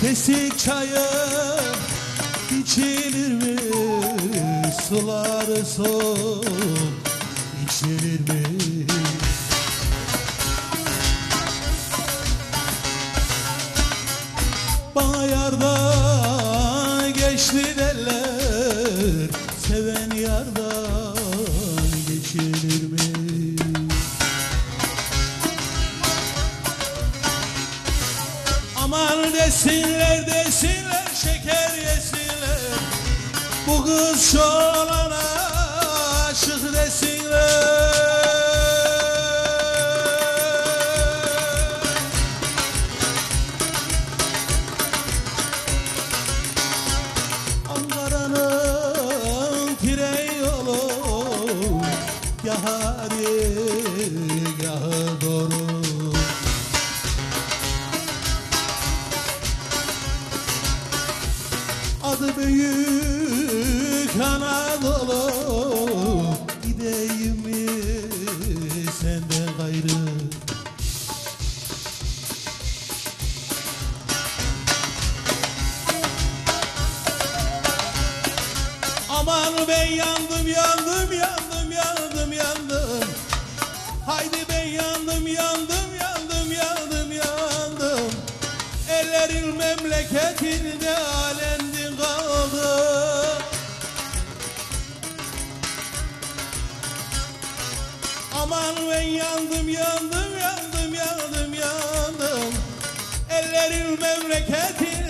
Kesik çayı içilir mi? Suları soğuk içilir mi? Bana yardan geçti derler Seven yardan geçilir mi? Aman desinler desinler şeker yesinler. Bu kız şu olana aşık desinler. Ankara'nın tren yolu Ya hadi Adı büyük Anadolu Gideyim mi? Senden gayrı. Aman ben yandım yandım yandım yandım yandım. Haydi ben yandım yandım yandım yandım yandım. Ellerin memleketinde Aman ben yandım yandım yandım yandım yandım. Ellerin memleketi